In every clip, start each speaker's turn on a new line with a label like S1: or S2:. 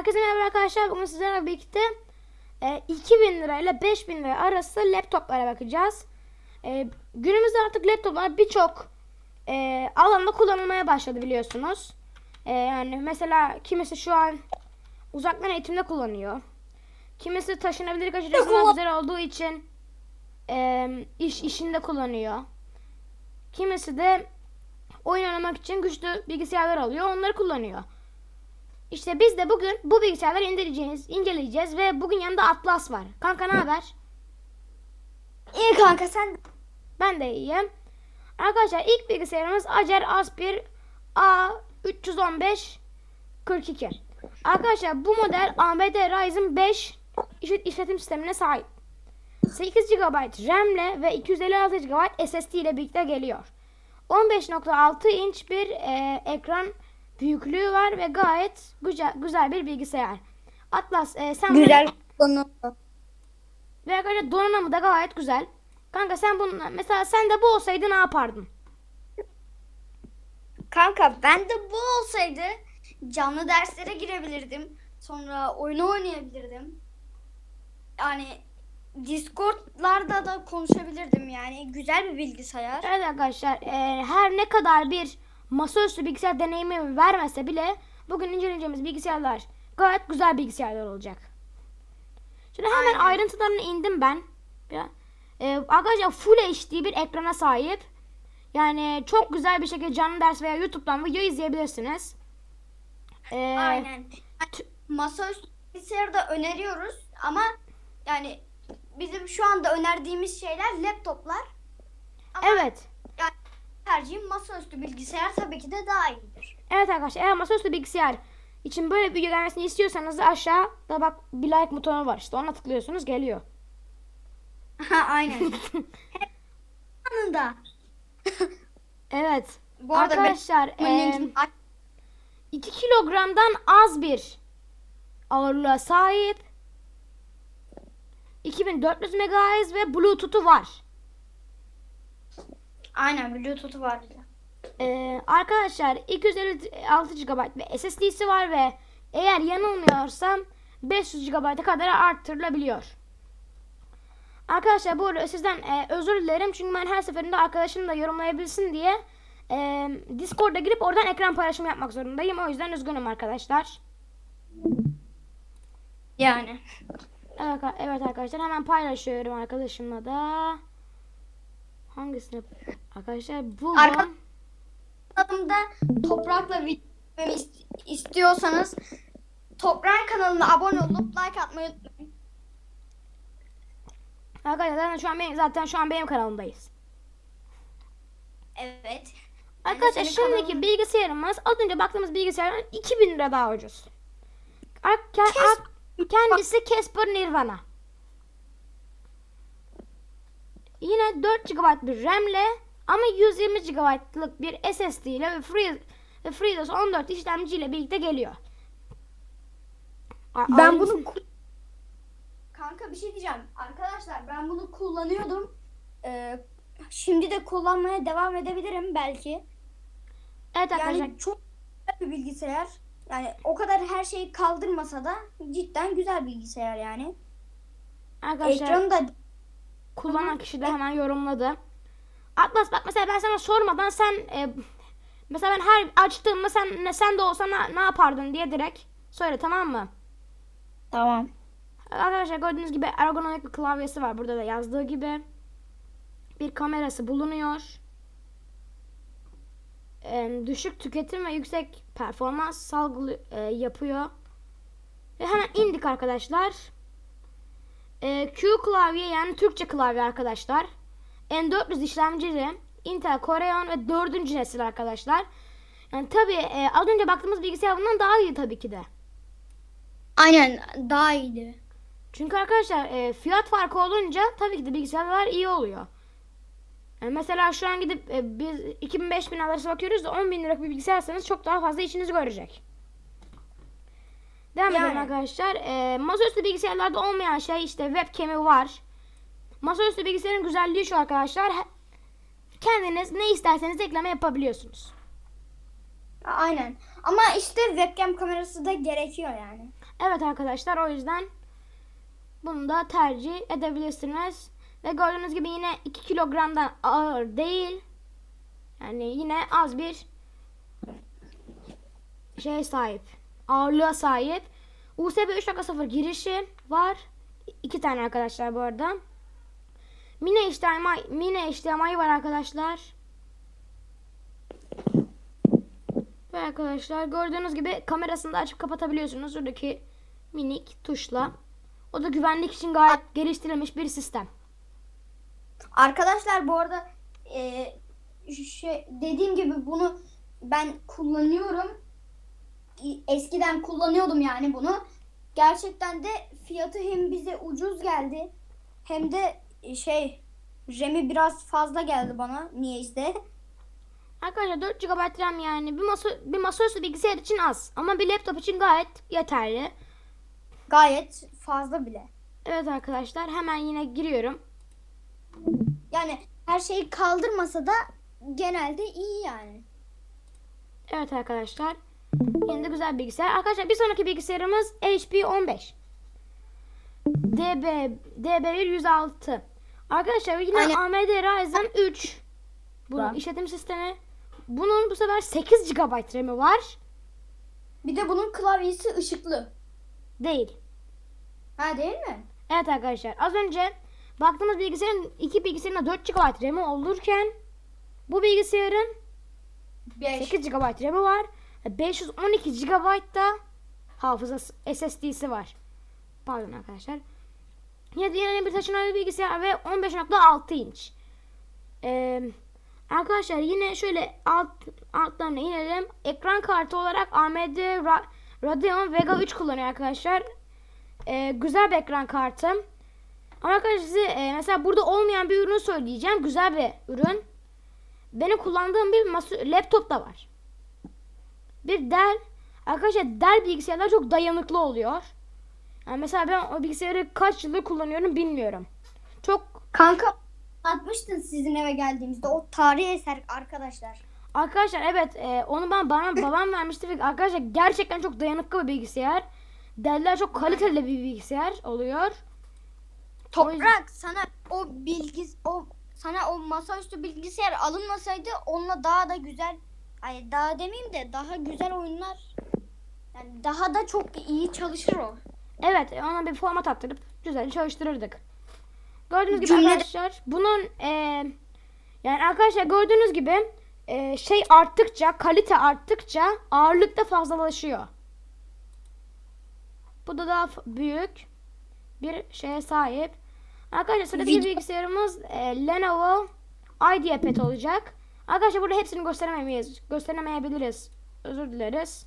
S1: Herkese merhaba arkadaşlar. Bugün sizlerle birlikte e, 2000 lira ile 5000 lira arası laptoplara bakacağız. E, günümüzde artık laptoplar birçok e, alanda kullanılmaya başladı biliyorsunuz. E, yani mesela kimisi şu an uzaktan eğitimde kullanıyor. Kimisi taşınabilirlik açısından güzel olduğu için e, iş işinde kullanıyor. Kimisi de oyun oynamak için güçlü bilgisayarlar alıyor, onları kullanıyor. İşte biz de bugün bu bilgisayarları inceleyeceğiz, inceleyeceğiz ve bugün yanında Atlas var. Kanka ne haber?
S2: İyi kanka sen
S1: Ben de iyiyim. Arkadaşlar ilk bilgisayarımız Acer Aspir A315 42. Arkadaşlar bu model AMD Ryzen 5 işlet- işletim sistemine sahip. 8 GB RAM ve 256 GB SSD ile birlikte geliyor. 15.6 inç bir e, ekran büyüklüğü var ve gayet güzel, güzel bir bilgisayar. Atlas e, sen
S2: güzel konu.
S1: ve arkadaşlar donanımı da gayet güzel. Kanka sen bunu mesela sen de bu olsaydı ne yapardın?
S2: Kanka ben de bu olsaydı canlı derslere girebilirdim. Sonra oyunu oynayabilirdim. Yani Discord'larda da konuşabilirdim yani. Güzel bir bilgisayar.
S1: Evet arkadaşlar e, her ne kadar bir masaüstü bilgisayar deneyimi vermese bile bugün inceleyeceğimiz bilgisayarlar gayet güzel bilgisayarlar olacak. Şimdi hemen
S2: Aynen.
S1: ayrıntılarına indim ben. Ya, e, arkadaşlar Full HD bir ekrana sahip. Yani çok güzel bir şekilde canlı ders veya YouTube'dan video izleyebilirsiniz. E,
S2: Aynen. Masaüstü bilgisayarı da öneriyoruz ama yani bizim şu anda önerdiğimiz şeyler laptoplar. Ama
S1: Evet.
S2: Tercihim masaüstü bilgisayar tabii ki de daha iyidir.
S1: Evet arkadaşlar eğer masaüstü bilgisayar için böyle bir video gelmesini istiyorsanız da aşağıda bak bir like butonu var işte ona tıklıyorsunuz geliyor.
S2: Aynen. Anında.
S1: Evet.
S2: Bu arada
S1: arkadaşlar
S2: linkimi aç-
S1: 2 kilogramdan az bir ağırlığa sahip. 2400 MHz ve Bluetooth'u var.
S2: Aynen Bluetooth'u var bir de.
S1: Ee, arkadaşlar 256 GB ve SSD'si var ve eğer yanılmıyorsam 500 GB'a kadar arttırılabiliyor. Arkadaşlar bu arada sizden e, özür dilerim çünkü ben her seferinde arkadaşım da yorumlayabilsin diye e, Discord'a girip oradan ekran paylaşımı yapmak zorundayım. O yüzden üzgünüm arkadaşlar.
S2: Yani.
S1: Evet, evet arkadaşlar hemen paylaşıyorum arkadaşımla da. Hangisini? Arkadaşlar.
S2: Arka- Kanalımda Toprak'la video istiyorsanız Toprak kanalına abone olup like atmayı unutmayın.
S1: Arkadaşlar zaten şu an benim, zaten şu an benim kanalımdayız.
S2: Evet.
S1: Arkadaşlar
S2: senin
S1: şimdiki
S2: kanalın-
S1: bilgisayarımız az önce baktığımız bilgisayardan 2000 lira daha ucuz. Ar- ke-
S2: Kes-
S1: ar- kendisi Casper Nirvana. Yine 4 GB bir RAM'le ama 120 GB'lık bir SSD ile ve Free FreeDOS 14 işlemciyle birlikte geliyor. A-
S2: Ben bunu Kanka bir şey diyeceğim. Arkadaşlar ben bunu kullanıyordum. Ee, şimdi de kullanmaya devam edebilirim belki.
S1: Evet arkadaşlar
S2: Yani çok güzel bir bilgisayar. Yani o kadar her şeyi kaldırmasa da cidden güzel bilgisayar yani.
S1: arkadaşlar
S2: Ekranı da
S1: kullanan kişi de hemen yorumladı. Atlas bak mesela ben sana sormadan sen e, mesela ben her açtığımda sen ne sen de olsan ne, ne yapardın diye direkt söyle tamam mı?
S2: Tamam.
S1: Arkadaşlar gördüğünüz gibi ergonomik bir klavyesi var burada da yazdığı gibi. Bir kamerası bulunuyor. E, düşük tüketim ve yüksek performans salgılı e, yapıyor. Ve hemen indik arkadaşlar. E, Q klavye yani Türkçe klavye arkadaşlar. N400 işlemcili Intel Korean ve 4. nesil arkadaşlar. Yani tabii e, az önce baktığımız bilgisayar bundan daha iyi tabii ki de.
S2: Aynen daha iyiydi.
S1: Çünkü arkadaşlar e, fiyat farkı olunca tabii ki de bilgisayarlar iyi oluyor. Yani mesela şu an gidip e, biz 2000-5000 arası bakıyoruz da 10 bin liralık bir bilgisayar alsanız çok daha fazla işinizi görecek. Devam
S2: Yani.
S1: edelim arkadaşlar. E, masaüstü bilgisayarlarda olmayan şey işte webcam'i var. Masaüstü bilgisayarın güzelliği şu arkadaşlar. Kendiniz ne isterseniz ekleme yapabiliyorsunuz.
S2: Aynen. Ama işte webcam kamerası da gerekiyor yani.
S1: Evet arkadaşlar o yüzden bunu da tercih edebilirsiniz. Ve gördüğünüz gibi yine 2 kilogramdan ağır değil. Yani yine az bir şey sahip. Ağırlığa sahip. USB 3.0 girişi var. İki tane arkadaşlar bu arada. Mini HDMI, mini HDMI var arkadaşlar. Ve arkadaşlar gördüğünüz gibi kamerasını da açıp kapatabiliyorsunuz. Buradaki minik tuşla. O da güvenlik için gayet geliştirilmiş bir sistem.
S2: Arkadaşlar bu arada e, şey, dediğim gibi bunu ben kullanıyorum. Eskiden kullanıyordum yani bunu. Gerçekten de fiyatı hem bize ucuz geldi hem de e, şey RAM'i biraz fazla geldi bana niyeyse.
S1: Arkadaşlar 4 GB RAM yani bir masa bir masaüstü bilgisayar için az ama bir laptop için gayet yeterli.
S2: Gayet fazla bile.
S1: Evet arkadaşlar hemen yine giriyorum.
S2: Yani her şeyi kaldırmasa da genelde iyi yani.
S1: Evet arkadaşlar. Yine de güzel bilgisayar. Arkadaşlar bir sonraki bilgisayarımız HP 15. DB DB1 106. Arkadaşlar yine
S2: Aynen.
S1: AMD Ryzen 3. Bunun işletim sistemi. Bunun bu sefer 8 GB RAM'i var.
S2: Bir de bunun klavyesi ışıklı.
S1: Değil.
S2: Ha değil mi?
S1: Evet arkadaşlar az önce baktığımız bilgisayarın iki bilgisayarın da 4 GB RAM'i olurken bu bilgisayarın
S2: 5.
S1: 8 GB RAM'i var. Ve 512 GB da hafızası SSD'si var. Pardon arkadaşlar. Yine yine bir taşınabilir bilgisayar ve 15.6 inç. Ee, arkadaşlar yine şöyle alt altlarına inelim. Ekran kartı olarak AMD Ra- Radeon Vega 3 kullanıyor arkadaşlar. Ee, güzel bir ekran kartı. Ama arkadaşlar size e, mesela burada olmayan bir ürünü söyleyeceğim. Güzel bir ürün. Benim kullandığım bir laptop da var. Bir Dell. Arkadaşlar Dell bilgisayarlar çok dayanıklı oluyor. Yani mesela ben o bilgisayarı kaç yıldır kullanıyorum bilmiyorum. Çok
S2: Kanka atmıştın sizin eve geldiğimizde o tarihi eser arkadaşlar.
S1: arkadaşlar evet e, onu ben bana babam vermişti ve arkadaşlar gerçekten çok dayanıklı bir bilgisayar. Dell'ler çok kaliteli bir bilgisayar oluyor.
S2: Toprak sana o bilgis o sana o masaüstü bilgisayar alınmasaydı onunla daha da güzel ay daha demeyeyim de daha güzel oyunlar yani daha da çok iyi çalışır o.
S1: Evet e, ona bir format attırıp güzel çalıştırırdık. Gördüğünüz gibi
S2: Cümlede-
S1: arkadaşlar bunun e, yani arkadaşlar gördüğünüz gibi e, şey arttıkça kalite arttıkça ağırlık da fazlalaşıyor. Bu da daha büyük bir şeye sahip. Arkadaşlar sıradaki
S2: Video-
S1: bilgisayarımız e, Lenovo IdeaPad olacak. Arkadaşlar burada hepsini gösteremeyiz. Gösteremeyebiliriz. Özür dileriz.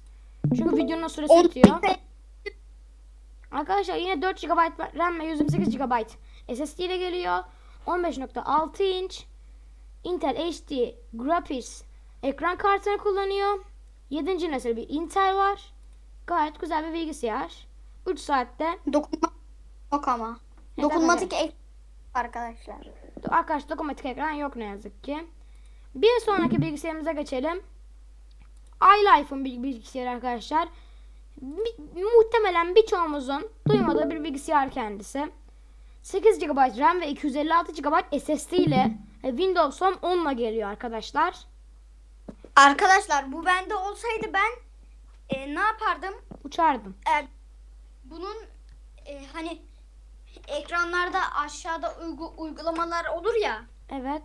S1: Çünkü videonun süresi bitiyor. Arkadaşlar yine 4 GB RAM ve 128 GB SSD ile geliyor. 15.6 inç Intel HD Graphics ekran kartını kullanıyor. 7. nesil bir Intel var. Gayet güzel bir bilgisayar. 3 saatte
S2: Dokunma yok ama. Dokunmatik ek arkadaşlar.
S1: arkadaşlar dokunmatik ekran yok ne yazık ki. Bir sonraki bilgisayarımıza geçelim. iLife'ın bir bilgisayarı arkadaşlar. Bi- muhtemelen birçoğumuzun duymadığı bir bilgisayar kendisi. 8 GB RAM ve 256 GB SSD ile e, Windows 10 10'la geliyor arkadaşlar.
S2: Arkadaşlar bu bende olsaydı ben e, ne yapardım?
S1: Uçardım.
S2: E, bunun e, hani ekranlarda aşağıda uygu, uygulamalar olur ya.
S1: Evet.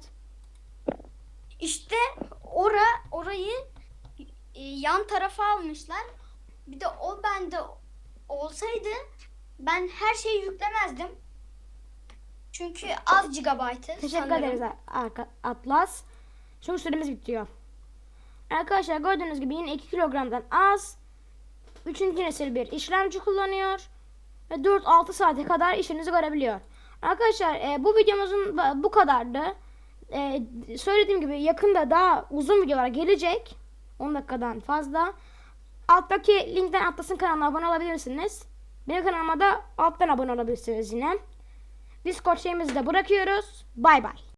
S2: İşte ora orayı e, yan tarafa almışlar. Bir de o bende olsaydı ben her şeyi yüklemezdim. Çünkü az gigabaytı
S1: Teşekkür
S2: sanırım.
S1: ederiz Atlas. Çünkü süremiz bitiyor. Arkadaşlar gördüğünüz gibi yine 2 kilogramdan az. 3. nesil bir işlemci kullanıyor. Ve 4-6 saate kadar işinizi görebiliyor. Arkadaşlar e, bu videomuzun bu kadardı. E, söylediğim gibi yakında daha uzun videolar gelecek. 10 dakikadan fazla. Alttaki linkten Atlas'ın kanalına abone olabilirsiniz. Benim kanalıma da alttan abone olabilirsiniz yine. Discord şeyimizi de bırakıyoruz. Bay bay.